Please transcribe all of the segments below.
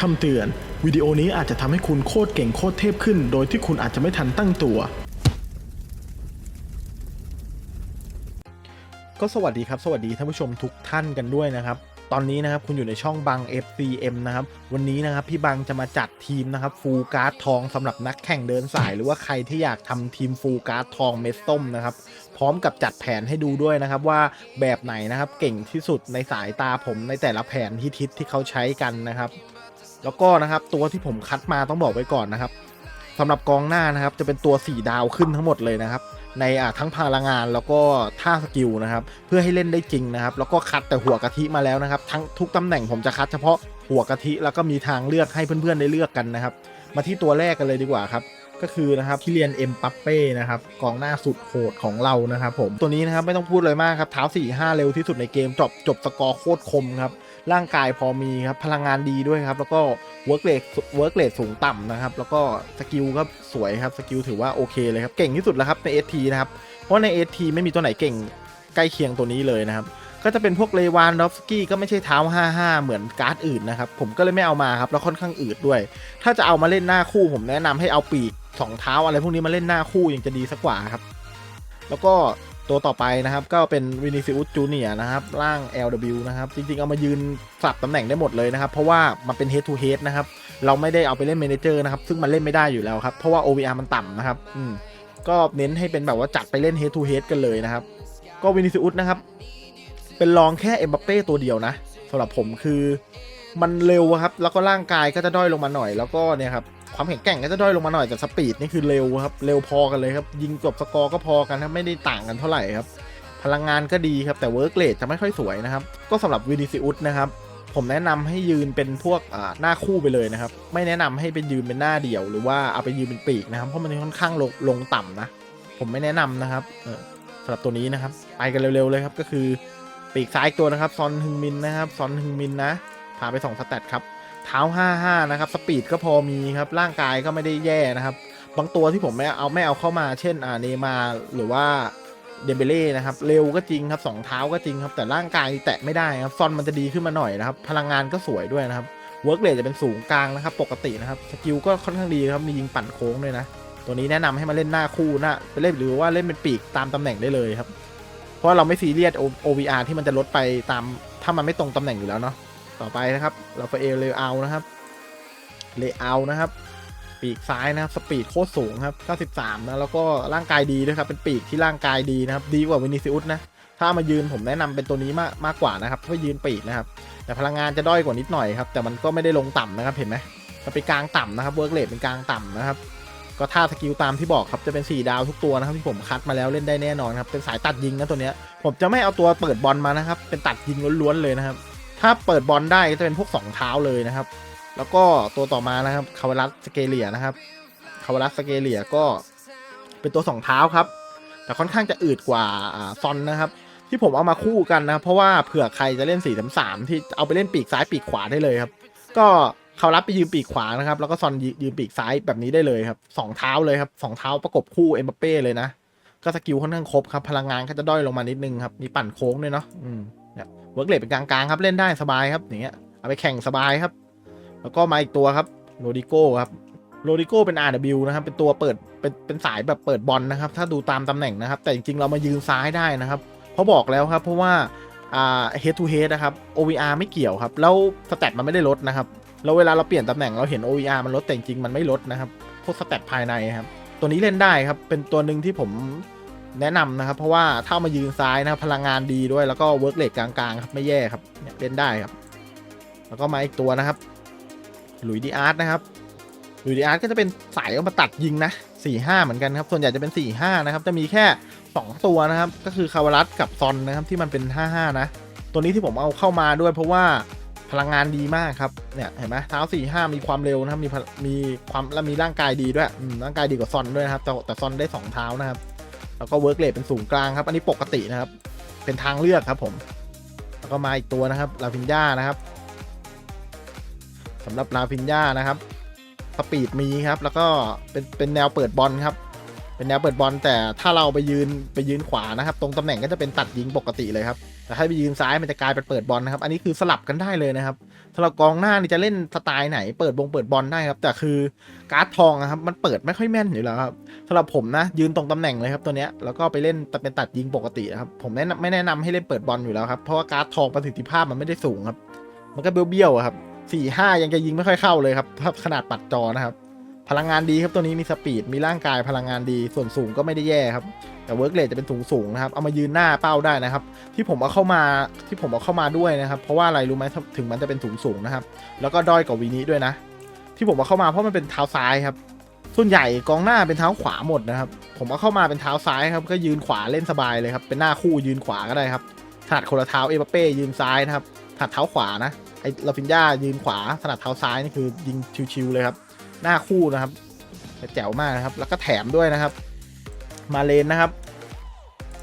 คำเตือน วิดีโอนี้อาจจะทำให้คุณโคตรเก่งโคตรเทพขึ้น โดยที่คุณอาจจะไม่ทันตั้งตัว ก็สวัสดีครับ สวัสดีท่านผู้ชมทุกท่านกันด้วยนะครับ ตอนนี้นะครับคุณอยู่ในช่องบัง FCM นะครับ วันนี้นะครับพี่บังจะมาจัดทีมนะครับฟูลการ์ดทองสำหรับนักแข่งเดินสาย หรือว่าใครที่อยากทำทีมฟูลการ์ดทองเม็ดส้มนะครับพร้อมกับจัดแผนให้ดูด้วยนะครับว่าแบบไหนนะครับเก่งที่สุดในสายตาผมในแต่ละแผนที่ทิศที่เขาใช้กันนะครับ แล้วก็นะครับตัวที่ผมคัดมาต้องบอกไว้ก่อนนะครับสำหรับกองหน้านะครับจะเป็นตัว 4 ดาวขึ้นทั้งหมดเลยนะครับ ในอ่าทั้งพลังงานแล้วก็ท่าสกิลนะครับ เพื่อให้เล่นได้จริงนะครับ แล้วก็คัดแต่หัวกะทิมาแล้วนะครับ ทั้งทุกตำแหน่งผมจะคัดเฉพาะหัวกะทิแล้วก็มีทางเลือกให้เพื่อนๆได้เลือกกันนะครับ มาที่ตัวแรกกันเลยดีกว่าครับก็คือนะครับคิเลียนเอ็มปัปเป้นะครับกองหน้าสุดโหดของเรานะครับผมตัวนี้นะครับไม่ต้องพูดเลยมากครับเท้า4 5 เร็วที่สุดในเกมจบจบสกอร์โคตรคมครับ ร่างกายพอมีครับ พลังงานดีด้วยครับ แล้วก็เวิร์กเรทเวิร์กเรทสูงต่ำนะครับ แล้วก็สกิลก็สวยครับ สกิลถือว่าโอเคเลยครับ เก่งที่สุดแล้วครับใน ST นะครับ เพราะใน ST ไม่มีตัวไหนเก่งใกล้เคียงตัวนี้เลยนะครับ ก็จะเป็นพวกเลวานดอฟสกี้ก็ไม่ใช่เท้า 55 เหมือนการ์ดอื่นนะครับ ผมก็เลยไม่เอามาครับ แล้วค่อนข้างอืดด้วย ถ้าจะเอามาเล่นหน้าคู่ ผมแนะนำให้เอาปีกสองเท้าอะไรพวกนี้มาเล่นหน้าคู่ยังจะดีสักกว่าครับ แล้วก็ ตัวต่อไปนะครับ ก็เป็นวินิซิอุสจูเนียนะครับ ร่าง LW นะครับ จริงๆ เอามายืนสลับตำแหน่งได้หมดเลยนะครับ เพราะว่ามันเป็น head to head นะครับ เราไม่ได้เอาไปเล่นเมนเจอร์นะครับ ซึ่งมันเล่นไม่ได้อยู่แล้วครับ เพราะว่า OVR มันต่ำนะครับ อืม ก็เน้นให้เป็นแบบว่าจัดไปเล่น head to head กันเลยนะครับ ก็วินิซิอุสนะครับ เป็นรองแค่เอ็มบัปเป้ตัวเดียวนะสำหรับผมคือ มันเร็วครับ แล้วก็ร่างกายก็จะด้อยลงมาหน่อย แล้วก็เนี่ยครับ ความแข็งแกร่งก็จะด้อยลงมาหน่อยแต่สปีดนี่คือเร็วครับ เร็วพอกันเลยครับ ยิงจบสกอร์ก็พอกันครับไม่ได้ต่างกันเท่าไหร่ครับ พลังงานก็ดีครับแต่เวิร์กเลทจะไม่ค่อยสวยนะครับ ก็สำหรับวินิซิอุสนะครับ ผมแนะนำให้ยืนเป็นพวกหน้าคู่ไปเลยนะครับ ไม่แนะนำให้เป็นยืนเป็นหน้าเดี่ยว หรือว่าเอาไปยืนเป็นปีกนะครับ เพราะมันค่อนข้างลงลงต่ำนะ ผมไม่แนะนำนะครับสำหรับตัวนี้นะครับ ไปกันเร็วๆเลยครับก็คือปีกซ้ายตัวนะครับ ซอนฮึงมินนะครับ ซอนฮึงมินนะ พาไป2สแตทครับ เท้า 55 นะครับ สปีดก็พอมีครับ ร่างกายก็ไม่ได้แย่นะครับ บางตัวที่ผมไม่เอาไม่เอาเข้ามา เช่นอ่าเนมาหรือว่าเดมเบเล่นะครับ เร็วก็จริงครับสองเท้าก็จริงครับ แต่ร่างกายแตะไม่ได้ครับ ซอนมันจะดีขึ้นมาหน่อยนะครับ พลังงานก็สวยด้วยนะครับ เวิร์กเรทจะเป็นสูงกลางนะครับ ปกตินะครับ สกิลก็ค่อนข้างดีครับ มียิงปั่นโค้งด้วยนะ ตัวนี้แนะนำให้มาเล่นหน้าคู่หน้าไปเล่นหรือว่าเล่นเป็นปีกตามตำแหน่งได้เลยครับ เพราะว่าเราไม่ซีเรียส OVR ที่มันจะลดไปตาม ถ้ามันไม่ตรงตำแหน่งอยู่แล้วเนาะ ต่อไปนะครับเราไปเอลเลเอานะครับเลเอานะครับ ปีกซ้ายนะครับ สปีดโคตรสูงครับ 93 นะ แล้วก็ร่างกายดีด้วยครับ เป็นปีกที่ร่างกายดีนะครับ ดีกว่าวินิซิอุสนะ ถ้ามายืนผมแนะนำเป็นตัวนี้มากมากกว่านะครับเพรายืนปีกนะครับ แต่พลังงานจะด้อยกว่านิดหน่อยครับ แต่มันก็ไม่ได้ลงต่ำนะครับ เห็นไหมจะเป็นกลางต่ำนะครับ เวิร์กเลทเป็นกลางต่ำนะครับ ก็ท่าสกิลตามที่บอกครับ จะเป็น 4 ดาวทุกตัวนะครับที่ผมคัดมาแล้วเล่นได้แน่นอนครับ เป็นสายตัดยิงนะตัวเนี้ย ผมจะไม่เอาตัวเปิดบอลมานะครับ เป็นตัดยิงล้วนๆเลยนะครับ ถ้าเปิดบอลได้ก็จะเป็นพวก 2 เท้าเลยนะครับ แล้วก็ตัวต่อมานะครับคาวารัสสเกเลียนะครับคาวารัสสเกเลียก็เป็นตัว 2 เท้าครับ แต่ค่อนข้างจะอืดกว่าซอนนะครับ ที่ผมเอามาคู่กันนะเพราะว่าเผื่อใครจะเล่น4ี่สามที่เอาไปเล่นปีกซ้ายปีกขวาได้เลยครับ ก็เขารับไปยืมปีกขวานะครับ แล้วก็ซอนยืยืมปีกซ้ายแบบนี้ได้เลยครับสองเท้าเลยครับสองเท้าประกบคู่เอ็มบัปเป้เลยนะก็สกิลค่อนข้างครบครับ พลังงานก็จะด้อยลงมานิดนึงครับ มีปั่นโค้งด้วยเนาะอืม เวิร์กเลทเป็นกลางๆครับเล่นได้สบายครับอย่างเงี้ยเอาไปแข่งสบายครับ แล้วก็มาอีกตัวครับโรดิโก้ครับโรดิโก้เป็น RW นะครับ เป็นตัวเปิดเป็นเป็นสายแบบเปิดบอลนะครับ ถ้าดูตามตำแหน่งนะครับ แต่จริง ๆ เรามายืนซ้ายได้นะครับ เพราะบอกแล้วครับ เพราะว่าอ่า head to head นะครับ OVR ไม่เกี่ยวครับ แล้วสแตทมันไม่ได้ลดนะครับ แล้วเวลาเราเปลี่ยนตำแหน่งเราเห็น OVR มันลดแต่จริงๆมันไม่ลดนะครับ พวกสเตตภายในครับ ตัวนี้เล่นได้ครับ เป็นตัวหนึ่งที่ผม แนะนำนะครับ เพราะว่าถ้ามายืนซ้ายนะครับพลังงานดีด้วยแล้วก็เวิร์กเลทกลางๆครับไม่แย่ครับเนี่ยเล่นได้ครับ แล้วก็มาอีกตัวนะครับหลุยดีอาร์ตนะครับหลุยดีอาร์ตก็จะเป็นสายเอามาตัดยิงนะสี่ห้าเหมือนกันครับส่วนใหญ่จะเป็นสี่ห้านะครับจะมีแค่สองตัวนะครับ ก็คือคาวารัสกับซอนนะครับที่มันเป็นห้าห้านะ ตัวนี้ที่ผมเอาเข้ามาด้วยเพราะว่าพลังงานดีมากครับเนี่ยเห็นไหมเท้าสี่ห้ามีความเร็วนะครับมีมีความและมีร่างกายดีด้วยร่างกายดีกว่าซอนด้วยนะครับแต่แต่ซอนได้สองเท้านะครับ แล้วก็เวิร์กเลทเป็นสูงกลางครับ อันนี้ปกตินะครับ เป็นทางเลือกครับผม แล้วก็มาอีกตัวนะครับลาฟินญ่านะครับสำหรับลาฟินญ่านะครับสปีดมีครับ แล้วก็เป็นเป็นแนวเปิดบอลครับ เป็นแนวเปิดบอลแต่ถ้าเราไปยืนไปยืนขวานะครับ ตรงตำแหน่งก็จะเป็นตัดยิงปกติเลยครับ แต่ถ้าไปยืนซ้ายมันจะกลายเป็นเปิดบอลนะครับ อันนี้คือสลับกันได้เลยนะครับสำหรับกองหน้านี่จะเล่นสไตล์ไหน เปิดวงเปิดบอลได้ครับ แต่คือการ์ดทองนะครับ มันเปิดไม่ค่อยแม่นอยู่แล้วครับสำหรับผมนะยืนตรงตำแหน่งเลยครับตัวเนี้ย แล้วก็ไปเล่นแต่เป็นตัดยิงปกตินะครับ ผมแนะนำไม่แนะนำให้เล่นเปิดบอลอยู่แล้วครับ เพราะว่าการ์ดทองประสิทธิภาพมันไม่ได้สูงครับ มันก็เบี้ยวๆครับสี่ห้ายังจะยิงไม่ค่อยเข้าเลยครับถ้าขนาดปัดจอนะครับ พลังงานดีครับตัวนี้มีสปีดมีร่างกายพลังงานดีส่วนสูงก็ไม่ได้แย่ครับ แต่เวิร์กเลทจะเป็นสูงสูงนะครับ เอามายืนหน้าเป้าได้นะครับ ที่ผมเอาเข้ามาที่ผมเอาเข้ามาด้วยนะครับ เพราะว่าอะไรรู้ไหมถึงมันจะเป็นสูงสูงนะครับ แล้วก็ด้อยกว่าวีนี้ด้วยนะ ที่ผมเอาเข้ามาเพราะมันเป็นเท้าซ้ายครับ ส่วนใหญ่กองหน้าเป็นเท้าขวาหมดนะครับ ผมเอาเข้ามาเป็นเท้าซ้ายครับก็ยืนขวาเล่นสบายเลยครับเป็นหน้าคู่ยืนขวาก็ได้ครับถนัดคนละเท้าเอเปเป้ยืนซ้ายนะครับถนัดเท้าขวานะไอ้ลาฟินยายืนขวาถนัดเท้าซ้ายนี่คือยิงชิวๆเลยครับ หน้าคู่นะครับแจ๋วมากนะครับ แล้วก็แถมด้วยนะครับ มาเลนนะครับ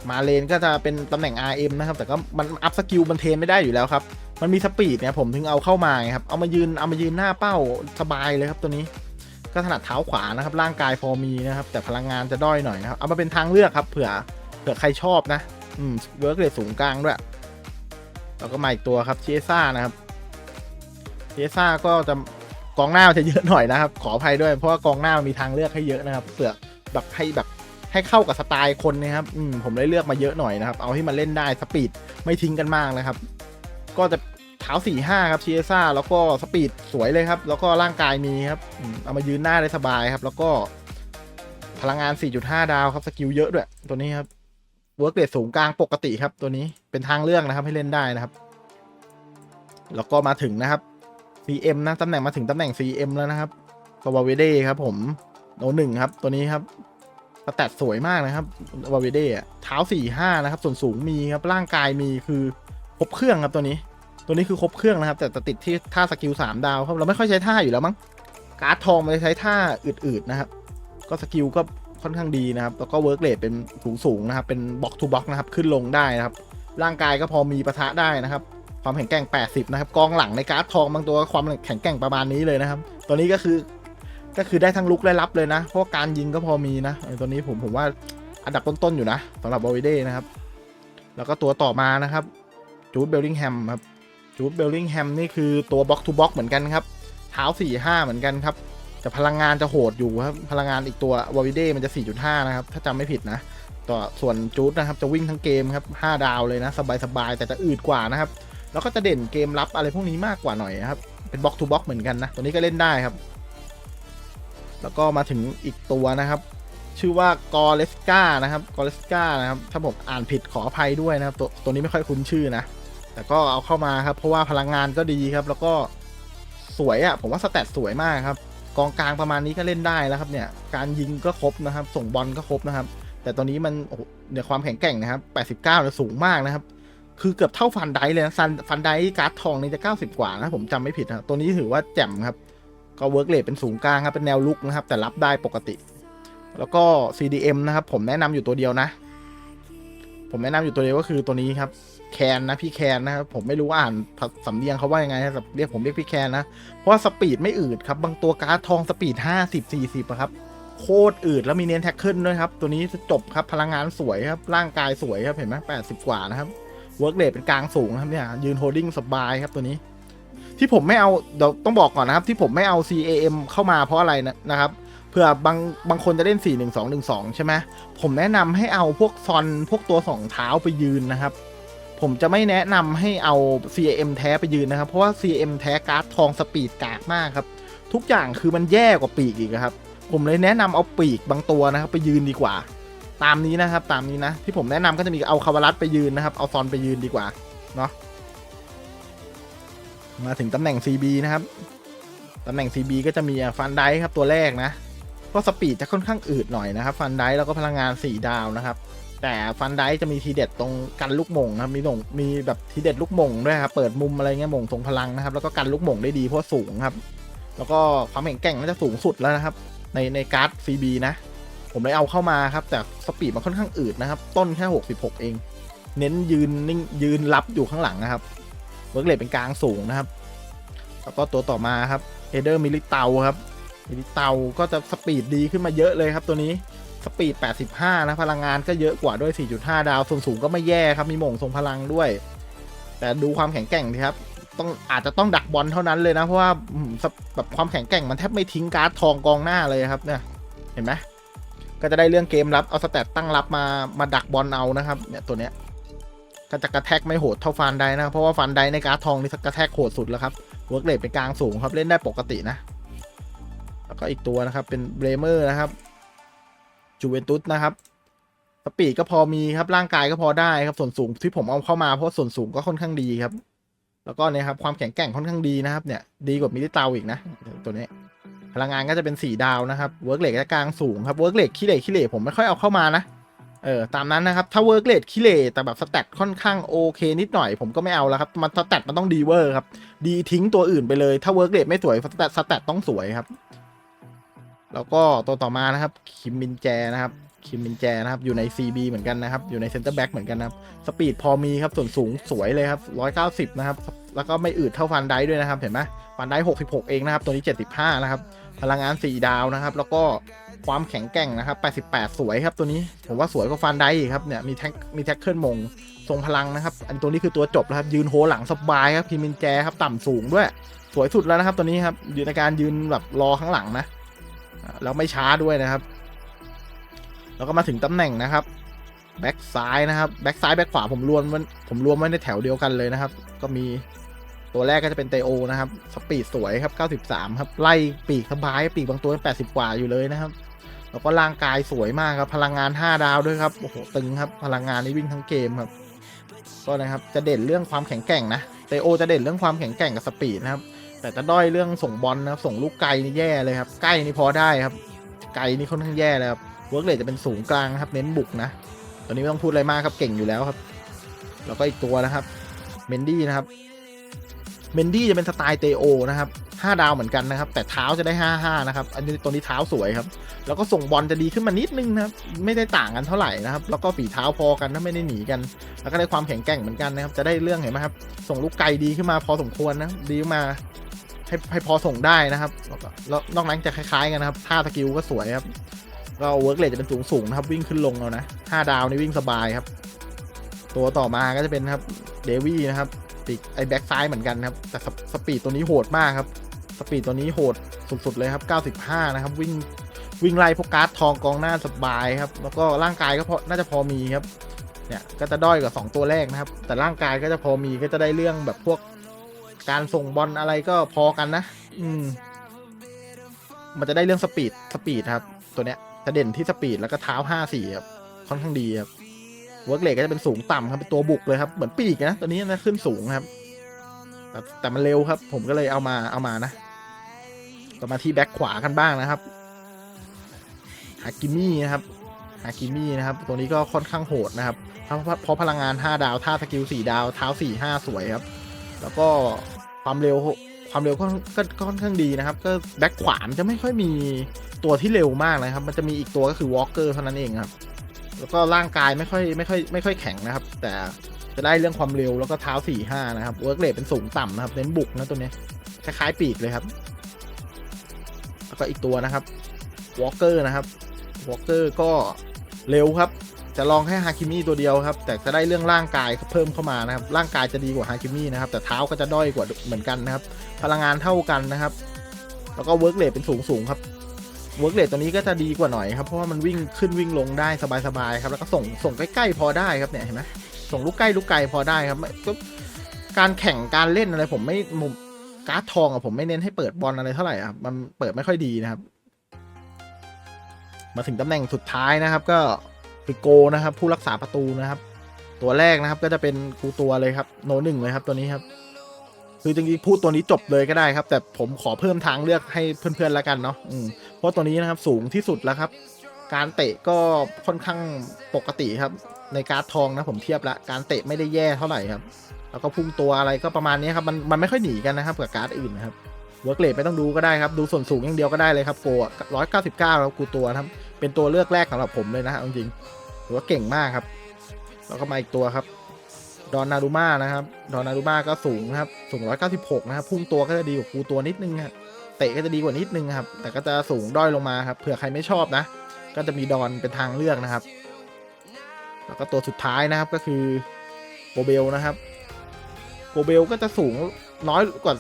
มาเลนก็จะเป็นตำแหน่ง RM นะครับ แต่ก็มันอัพสกิลมันเทนไม่ได้อยู่แล้วครับ มันมีสปีดเนี่ยผมถึงเอาเข้ามาไงครับ เอามายืนเอามายืนหน้าเป้าสบายเลยครับตัวนี้ ก็ถนัดเท้าขวานะครับ ร่างกายพอมีนะครับ แต่พลังงานจะด้อยหน่อยนะครับ เอามาเป็นทางเลือกครับเผื่อเผื่อใครชอบนะ อืมเวิร์กเรทสูงกลางด้วย แล้วก็มาอีกตัวครับเชซ่านะครับเชซ่าก็จะ กองหน้าจะเยอะหน่อยนะครับ ขออภัยด้วย เพราะว่ากองหน้ามันมีทางเลือกให้เยอะนะครับเผื่อแบบให้แบบให้เข้ากับสไตล์คนนะครับอืมผมเลยเลือกมาเยอะหน่อยนะครับ เอาให้มันเล่นได้สปีดไม่ทิ้งกันมากนะครับ ก็จะเท้าสี่ห้าครับเชียซ่าแล้วก็สปีดสวยเลยครับ แล้วก็ร่างกายมีครับอืมเอามายืนหน้าได้สบายครับ แล้วก็ พลังงาน 4.5 ดาวครับสกิลเยอะด้วย ตัวนี้ครับเวิร์กเรทสูงกลางปกติครับ ตัวนี้เป็นทางเลือกนะครับให้เล่นได้นะครับ แล้วก็มาถึงนะครับ CM นะตำแหน่งมาถึงตำแหน่ง CM แล้วนะครับก็วาเวเดครับผมโนหนึ่งครับ ตัวนี้ครับสแตทสวยมากนะครับวาเวเดอะเท้าสี่ห้านะครับ ส่วนสูงมีครับร่างกายมีคือครบเครื่องครับตัวนี้ ตัวนี้คือครบเครื่องนะครับ แต่จะติดที่ท่าสกิลสามดาวครับเราไม่ค่อยใช้ท่าอยู่แล้วมั้งการ์ดทองมันจะใช้ท่าอืดๆนะครับ ก็สกิลก็ค่อนข้างดีนะครับ แล้วก็เวิร์กเรทเป็นสูงๆนะครับ เป็นบล็อกทูบล็อกนะครับ ขึ้นลงได้นะครับ ร่างกายก็พอมีปะทะได้นะครับ ความแข็งแกร่ง 80 นะครับกองหลังในการ์ดทองบางตัวความแข็งแกร่งประมาณนี้เลยนะครับ ตัวนี้ก็คือก็คือได้ทั้งลุกและรับเลยนะ เพราะการยิงก็พอมีนะตัวนี้ผมผมว่าอันดับต้นๆอยู่นะสำหรับบอวิเดนะครับ แล้วก็ตัวต่อมานะครับจูดเบลลิงแฮมครับจูดเบลลิงแฮมนี่คือตัวบล็อกทูบล็อกเหมือนกันครับเท้า4-5 เหมือนกันครับแต่พลังงานจะโหดอยู่ครับ พลังงานอีกตัววอวิเดมันจะ 4.5 นะครับ ถ้าจำไม่ผิดนะ ต่อส่วนจูดนะครับ จะวิ่งทั้งเกมครับ 5 ดาวเลยนะ สบายๆ แต่จะอืดกว่านะครับ แล้วก็จะเด่นเกมรับอะไรพวกนี้มากกว่าหน่อยนะครับ เป็นบล็อกทูบล็อกเหมือนกันนะ ตัวนี้ก็เล่นได้ครับ แล้วก็มาถึงอีกตัวนะครับ ชื่อว่ากอเลสกานะครับกอเลสกานะครับ ถ้าผมอ่านผิดขออภัยด้วยนะครับ ตัวตัวนี้ไม่ค่อยคุ้นชื่อนะ แต่ก็เอาเข้ามาครับ เพราะว่าพลังงานก็ดีครับ แล้วก็สวยอะ่ะ ผมว่าสแตทสวยมากครับ กองกลางประมาณนี้ก็เล่นได้แล้วครับเนี่ย การยิงก็ครบนะครับ ส่งบอลก็ครบนะครับ แต่ตอนนี้มันโอ้โหเนี่ยความแข็งแกร่งนะครับ 89เนี่ยสูงมากนะครับ คือเกือบเท่าฟันไดเลยนะฟันฟันไดการ์ดทองนี่จะ 90 กว่านะผมจำไม่ผิดนะตัวนี้ถือว่าแจ่มครับ ก็เวิร์กเลทเป็นสูงกลางครับ เป็นแนวลุกนะครับ แต่รับได้ปกติ แล้วก็ CDM นะครับ ผมแนะนำอยู่ตัวเดียวนะ ผมแนะนำอยู่ตัวเดียวก็คือตัวนี้ครับแคนนะพี่แคนนะครับผมไม่รู้ว่าอ่านสำเนียงเขาว่ายังไงนะแต่เรียกผมเรียกพี่แคนนะ เพราะว่าสปีดไม่อืดครับ บางตัวการ์ดทองสปีด 50 40อะครับโคตรอืดแล้วมีเน้นแท็กเกิลด้วยครับ ตัวนี้จะจบครับพลังงานสวยครับร่างกายสวยครับเห็นไหม80กว่านะครับ เวิร์กเรทเป็นกลางสูงนะครับเนี่ย ยืนโฮลดิ้งสบายครับตัวนี้ ที่ผมไม่เอาเดี๋ยวต้องบอกก่อนนะครับ ที่ผมไม่เอา CAM เข้ามาเพราะอะไรนะนะครับเผื่อบางบางคนจะเล่น 4 1 2 1 2 ใช่ไหมผมแนะนำให้เอาพวกซอนพวกตัวสองเท้าไปยืนนะครับ ผมจะไม่แนะนำให้เอา CAM แท้ไปยืนนะครับ เพราะว่า CAM แท้การ์ดทองสปีดกากมากครับ ทุกอย่างคือมันแย่กว่าปีกอีกครับ ผมเลยแนะนำเอาปีกบางตัวนะครับ ไปยืนดีกว่า ตามนี้นะครับตามนี้นะ ที่ผมแนะนำก็จะมีเอาคาวารัสไปยืนนะครับ เอาซอนไปยืนดีกว่าเนาะมาถึงตำแหน่ง CB นะครับตำแหน่ง CB ก็จะมีฟันไดครับตัวแรกนะก็สปีดจะค่อนข้างอืดหน่อยนะครับ ฟันไดแล้วก็พลังงาน 4 ดาวนะครับ แต่ฟันไดจะมีทีเด็ดตรงกันลูกมงครับมีหม่งมีแบบทีเด็ดลูกมงด้วยครับเปิดมุมอะไรเงี้ยมงทรงพลังนะครับ แล้วก็กันลูกมงได้ดีเพราะสูงครับ แล้วก็ความแข็งแกร่งน่าจะสูงสุดแล้วนะครับ ในในการ์ด CB นะ ผมเลยเอาเข้ามาครับ แต่สปีดมันค่อนข้างอืดนะครับ ต้นแค่ 66 เอง เน้นยืนนิ่งยืนรับอยู่ข้างหลังนะครับเวิร์กเลทเป็นกลางสูงนะครับ แล้วก็ตัวต่อมาครับเอเดอร์มิลิเตาครับมิลิเตาก็จะสปีดดีขึ้นมาเยอะเลยครับ ตัวนี้สปีด 85 นะ พลังงานก็เยอะกว่าด้วย 4.5 ดาวส่วนสูงก็ไม่แย่ครับ มีหม่งทรงพลังด้วย แต่ดูความแข็งแกร่งดีครับ ต้องอาจจะต้องดักบอลเท่านั้นเลยนะ เพราะว่าแบบความแข็งแกร่งมันแทบไม่ทิ้งการ์ดทองกองหน้าเลยครับเนี่ย เห็นไหม ก็จะได้เรื่องเกมรับเอาสแตตตั้งรับมามาดักบอลเอานะครับเนี่ยตัวเนี้ยก็จะกระแทกไม่โหดเท่าฟันไดนะ เพราะว่าฟันไดในการ์ดทองนี่กระแทกโหดสุดแล้วครับเวิร์กเลทเป็นกลางสูงครับเล่นได้ปกตินะ แล้วก็อีกตัวนะครับเป็นเบรเมอร์นะครับจูเวนตุสนะครับสปีดก็พอมีครับร่างกายก็พอได้ครับส่วนสูงที่ผมเอาเข้ามาเพราะส่วนสูงก็ค่อนข้างดีครับ แล้วก็เนี่ยครับความแข็งแกร่งค่อนข้างดีนะครับเนี่ย ดีกว่ามิลิตาอีกนะ ตัวนี้ พลังงานก็จะเป็นสีดาวนะครับเวิร์กเลทก็กลางสูงครับเวิร์กเลทขี้เหร่ขี้เหร่ผมไม่ค่อยเอาเข้ามานะเออตามนั้นนะครับ ถ้าเวิร์กเลทขี้เหร่แต่แบบสแตทค่อนข้างโอเคนิดหน่อยผมก็ไม่เอาแล้วครับมันสแตทมันต้องดีเวอร์ครับดีทิ้งตัวอื่นไปเลยถ้าเวิร์กเลทไม่สวยสแตทสแตทต้องสวยครับ แล้วก็ตัวต่อมานะครับคิมมินแจนะครับคิมมินแจนะครับอยู่ใน CB เหมือนกันนะครับอยู่ในเซ็นเตอร์แบ็กเหมือนกันนะครับสปีดพอมีครับส่วนสูงสวยเลยครับ190นะครับแล้วก็ไม่อืดเท่าฟันไดด้วยนะครับเห็นไหมฟันได66 เองนะครับตัวนี้ 75นะครับ พลังงาน 4 ดาวนะครับ แล้วก็ความแข็งแกร่งนะครับ 88 สวยครับตัวนี้ ผมว่าสวยกว่าฟันไดอีกครับเนี่ยมีแท็กมีแท็กเกิลมงทรงพลังนะครับ อันตัวนี้คือตัวจบแล้วครับ ยืนโหหลังสบายครับพิมินแจครับต่ำสูงด้วย สวยสุดแล้วนะครับ ตัวนี้ครับอยู่ในการยืนแบบรอข้างหลังนะแล้วไม่ช้าด้วยนะครับ แล้วก็มาถึงตำแหน่งนะครับแบ็กซ้ายนะครับแบ็กซ้ายแบ็กขวาผมรวมมันผมรวมไว้ในแถวเดียวกันเลยนะครับ ก็มี ตัวแรกก็จะเป็นเตโอนะครับ สปีดสวยครับ 93 ครับ ไล่ปีกสบาย ปีกบางตัว 80 กว่าอยู่เลยนะครับ แล้วก็ร่างกายสวยมากครับ พลังงาน 5 ดาวด้วยครับ โอ้โห ตึงครับ พลังงานนี่วิ่งทั้งเกมครับ ก็นะครับ จะเด่นเรื่องความแข็งแกร่งนะ เตโอจะเด่นเรื่องความแข็งแกร่งกับสปีดนะครับ แต่จะด้อยเรื่องส่งบอลนะครับ ส่งลูกไกลนี่แย่เลยครับ ใกล้นี่พอได้ครับ ไกลนี่ค่อนข้างแย่เลยครับ เวิร์กเลทจะเป็นสูงกลางครับ เน้นบุกนะตัวนี้ไม่ต้องพูดอะไรมากครับ เก่งอยู่แล้วครับ แล้วก็อีกตัวนะครับ เมนดี้นะครับ เมนดี้จะเป็นสไตล์เตโอนะครับ5ดาวเหมือนกันนะครับ แต่เท้าจะได้ 55 นะครับ อันนี้ตัวนี้เท้าสวยครับ แล้วก็ส่งบอลจะดีขึ้นมานิดนึงนะครับ ไม่ได้ต่างกันเท่าไหร่นะครับ แล้วก็ฝีเท้าพอกันถ้าไม่ได้หนีกัน แล้วก็ได้ความแข็งแกร่งเหมือนกันนะครับ จะได้เรื่องเห็นไหมครับ ส่งลูกไกลดีขึ้นมาพอสมควรนะ ดีมาให้ให้พอส่งได้นะครับ แล้วนอกนั้นจะคล้ายๆกันนะครับ ท่าสกิลก็สวยครับ ก็เวิร์กเลทจะเป็นสูงสูงๆนะครับ วิ่งขึ้นลงเอานะ5ดาวนี่วิ่งสบายครับ ตัวต่อมาก็จะเป็นครับ เดวี่นะครับ ปีกไอแบ็กซ้ายเหมือนกันครับ แต่สปสปีดตัวนี้โหดมากครับ สปีดตัวนี้โหดสุดๆเลยครับ 95 นะครับ วิ่งวิ่งไล่พวกการ์ดทองกองหน้าสบายครับ แล้วก็ร่างกายก็พอน่าจะพอมีครับ เนี่ยก็จะด้อยกว่า 2 ตัวแรกนะครับ แต่ร่างกายก็จะพอมีก็จะได้เรื่องแบบพวกการส่งบอลอะไรก็พอกันนะ อืม มันจะได้เรื่องสปีดสปีดครับ ตัวเนี้ยจะเด่นที่สปีดแล้วก็เท้า 54ครับค่อนข้างดีครับ เวิร์กเลก็จะเป็นสูงต่ำครับเป็นตัวบุกเลยครับเหมือนปีกนะตัวนี้นะขึ้นสูงครับแต่แต่มันเร็วครับ ผมก็เลยเอามาเอามานะก็มาที่แบ็คขวากันบ้างนะครับฮากิมี่นะครับฮากิมี่นะครับ ตัวนี้ก็ค่อนข้างโหดนะครับเพราะพลังงาน 5 ดาวท่าสกิล4ดาวเท้า4 5 สวยครับ แล้วก็ความเร็วความเร็วก็ก็ค่อนข้างดีนะครับ ก็แบ็คขวามจะไม่ค่อยมีตัวที่เร็วมากนะครับ มันจะมีอีกตัวก็คือวอล์กเกอร์เท่านั้นเองครับ แล้วก็ร่างกายไม่ค่อยไม่ค่อยไม่ค่อยแข็งนะครับ แต่จะได้เรื่องความเร็วแล้วก็เท้า4ี่ห้านะครับเวิร์กเลทเป็นสูงต่ำนะครับเน้นบุกนะตัวนี้คล้ายๆปีกเลยครับ แล้วก็อีกตัวนะครับวอลเกอร์นะครับวอลเกอร์ก็เร็วครับ จะลองแค่ฮาคิมิตัวเดียวครับ แต่จะได้เรื่องร่างกายเพิ่มเข้ามานะครับ ร่างกายจะดีกว่าฮาคิมินะครับ แต่เท้าก็จะด้อยกว่าเหมือนกันนะครับ พลังงานเท่ากันนะครับ แล้วก็เวิร์กเลทเป็นสูงสูงๆครับ เวิร์กเลทตัวนี้ก็จะดีกว่าหน่อยครับ เพราะว่ามันวิ่งขึ้นวิ่งลงได้สบายๆครับ แล้วก็ส่งส่งใกล้ๆพอได้ครับเนี่ยเห็นไหมส่งลูกใกล้ลูกไกลพอได้ครับไม่ก็การแข่งการเล่นอะไรผมไม่มุมการ์ดทองอะผมไม่เน้นให้เปิดบอลอะไรเท่าไหร่อะมันเปิดไม่ค่อยดีนะครับ มาถึงตำแหน่งสุดท้ายนะครับ ก็ปิโกนะครับ ผู้รักษาประตูนะครับ ตัวแรกนะครับก็จะเป็นกูตัวเลยครับ โนหนึ่งเลยครับตัวนี้ครับ คือจริงๆพูดตัวนี้จบเลยก็ได้ครับ แต่ผมขอเพิ่มทางเลือกให้เพื่อนๆแล้วกันเนาะอืมเพราะตัวนี้นะครับสูงที่สุดแล้วครับ การเตะก็ค่อนข้างปกติครับ ในการทองนะผมเทียบละการเตะไม่ได้แย่เท่าไหร่ครับ แล้วก็พุ่งตัวอะไรก็ประมาณนี้ครับมันมันไม่ค่อยหนีกันนะครับกับการ์ดอื่นนะครับเวิร์กเลทไม่ต้องดูก็ได้ครับ ดูส่วนสูงอย่างเดียวก็ได้เลยครับโกร้อยเก้าสิบเก้าแล้วกูตัวนะครับเป็นตัวเลือกแรกสำหรับผมเลยนะจริงๆถือว่าเก่งมากครับ แล้วก็มาอีกตัวครับ ดอนนารูมานะครับ ดอนนารูมาก็สูงนะครับ สูง 196 นะครับ พุ่งตัวก็จะดีกว่ากูตัวนิดนึงครับเตะก็จะดีกว่านิดนึงครับ แต่ก็จะสูงด้อยลงมาครับ เผื่อใครไม่ชอบนะ ก็จะมีดอนเป็นทางเลือกนะครับ แล้วก็ตัวสุดท้ายนะครับก็คือโบเบลนะครับ โกเบลก็จะสูงน้อยกว่า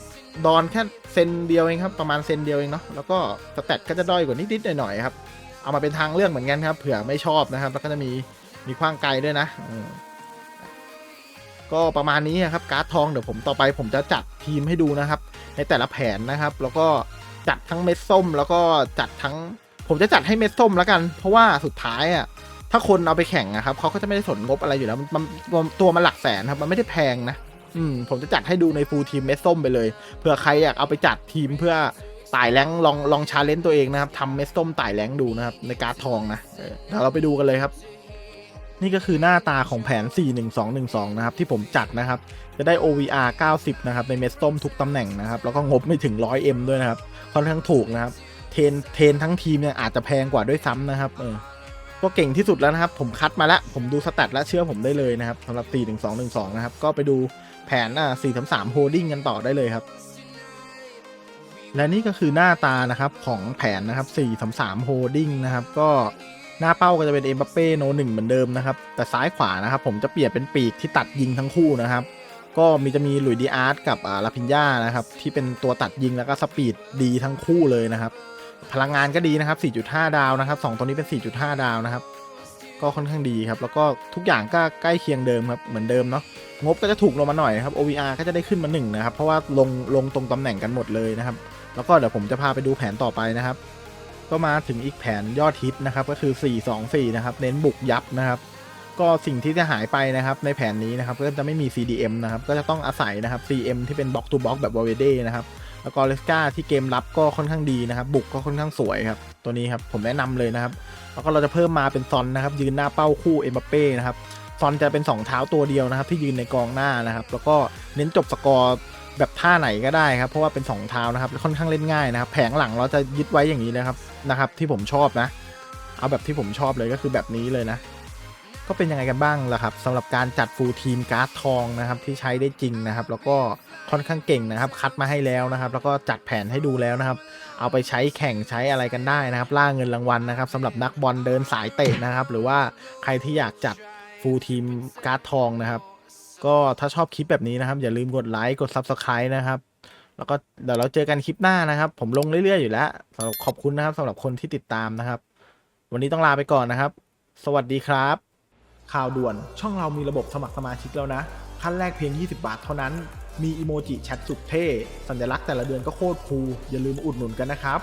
ดอนแค่เซนเดียวเองครับ ประมาณเซนเดียวเองเนาะ แล้วก็สแตทก็จะด้อยกว่านิดๆหน่อยๆครับ เอามาเป็นทางเลือกเหมือนกันครับ เผื่อไม่ชอบนะครับ แล้วก็จะมีมีขว้างไกลด้วยนะอื ก็ประมาณนี้นะครับการ์ดทองเดี๋ยวผมต่อไปผมจะจัดทีมให้ดูนะครับ ในแต่ละแผนนะครับ แล้วก็จัดทั้งเม็ดส้ม แล้วก็จัดทั้ง ผมจะจัดให้เม็ดส้มแล้วกัน เพราะว่าสุดท้ายอะถ้าคนเอาไปแข่งนะครับเขาก็จะไม่ได้สนงบอะไรอยู่แล้วมันตัวมันหลักแสนครับมันไม่ได้แพงนะอืมผมจะจัดให้ดูในฟูลทีมเม็ดส้มไปเลยเผื่อใครอยากเอาไปจัดทีมเพื่อไต่แรงลองลองชาเลนจ์ตัวเองนะครับทำเม็ดส้มไต่แรงดูนะครับในการ์ดทองนะเดี๋ยวเราไปดูกันเลยครับ นี่ก็คือหน้าตาของแผน 41212 นะครับ ที่ผมจัดนะครับ จะได้ OVR 90 นะครับ ในเม็ดส้มทุกตำแหน่งนะครับ แล้วก็งบไม่ถึง 100M ด้วยนะครับ ค่อนข้างถูกนะครับ เทนเทนทั้งทีมเนี่ยอาจจะแพงกว่าด้วยซ้ำนะครับเออก็เก่งที่สุดแล้วนะครับ ผมคัดมาแล้ว ผมดูสแตทแล้วเชื่อผมได้เลยนะครับสำหรับ 41212 นะครับ ก็ไปดูแผนอะ433 holding กันต่อได้เลยครับ และนี่ก็คือหน้าตานะครับของแผนนะครับ 433 holding นะครับ ก็ หน้าเป้าก็จะเป็นเอ็มบัปเป้โนหนึ่งเหมือนเดิมนะครับ แต่ซ้ายขวานะครับ ผมจะเปลี่ยนเป็นปีกที่ตัดยิงทั้งคู่นะครับ ก็มีจะมีหลุยดีอาร์ตกับอ่าลาพินญานะครับ ที่เป็นตัวตัดยิงแล้วก็สปีดดีทั้งคู่เลยนะครับ พลังงานก็ดีนะครับ 4.5 ดาวนะครับ 2 ตัวนี้เป็น 4.5 ดาวนะครับ ก็ค่อนข้างดีครับ แล้วก็ทุกอย่างก็ใกล้เคียงเดิมครับ เหมือนเดิมเนาะ งบก็จะถูกลงมาหน่อยครับ OVR ก็จะได้ขึ้นมา1นะครับ เพราะว่าลงลงตรงตำแหน่งกันหมดเลยนะครับ แล้วก็เดี๋ยวผมจะพาไปดูแผนต่อไปนะครับ ก็มาถึงอีกแผนยอดฮิตนะครับก็คือ 424 นะครับ เน้นบุกยับนะครับ ก็สิ่งที่จะหายไปนะครับในแผนนี้นะครับก็จะไม่มี CDM นะครับก็จะต้องอาศัยนะครับ CM ที่เป็นบล็อกทูบล็อกแบบวอเวเดนะครับแล้วก็เลสกาที่เกมรับก็ค่อนข้างดีนะครับ บุกก็ค่อนข้างสวยครับ ตัวนี้ครับผมแนะนำเลยนะครับ แล้วก็เราจะเพิ่มมาเป็นซอนนะครับ ยืนหน้าเป้าคู่เอ็มบัปเป้นะครับซอนจะเป็น 2 เท้าตัวเดียวนะครับ ที่ยืนในกองหน้านะครับ แล้วก็เน้นจบสกอร์ แบบท่าไหนก็ได้ครับ เพราะว่าเป็น 2 เท้านะครับค่อนข้างเล่นง่ายนะครับ แผงหลังเราจะยึดไว้อย่างนี้นะครับนะครับ ที่ผมชอบนะ เอาแบบที่ผมชอบเลยก็คือแบบนี้เลยนะ ก็เป็นยังไงกันบ้างล่ะครับสำหรับการจัดฟูลทีมการ์ดทองนะครับที่ใช้ได้จริงนะครับ แล้วก็ค่อนข้างเก่งนะครับ คัดมาให้แล้วนะครับ แล้วก็จัดแผนให้ดูแล้วนะครับ เอาไปใช้แข่งใช้อะไรกันได้นะครับ ล่าเงินรางวัลนะครับสำหรับนักบอลเดินสายเตะนะครับ หรือว่าใครที่อยากจัดฟูลทีมการ์ดทองนะครับ ก็ถ้าชอบคลิปแบบนี้นะครับ อย่าลืมกดไลค์กด Subscribe นะครับ แล้วก็เดี๋ยวเราเจอกันคลิปหน้านะครับ ผมลงเรื่อยๆอยู่แล้วสำหรับขอบคุณนะครับสำหรับคนที่ติดตามนะครับ วันนี้ต้องลาไปก่อนนะครับ สวัสดีครับ ข่าวด่วนช่องเรามีระบบสมัครสมาชิกแล้วนะขั้นแรกเพียง 20 บาทเท่านั้น มีอีโมจิแชทสุดเท่ สัญลักษณ์แต่ละเดือนก็โคตรคูลอย่าลืมอุดหนุนกันนะครับ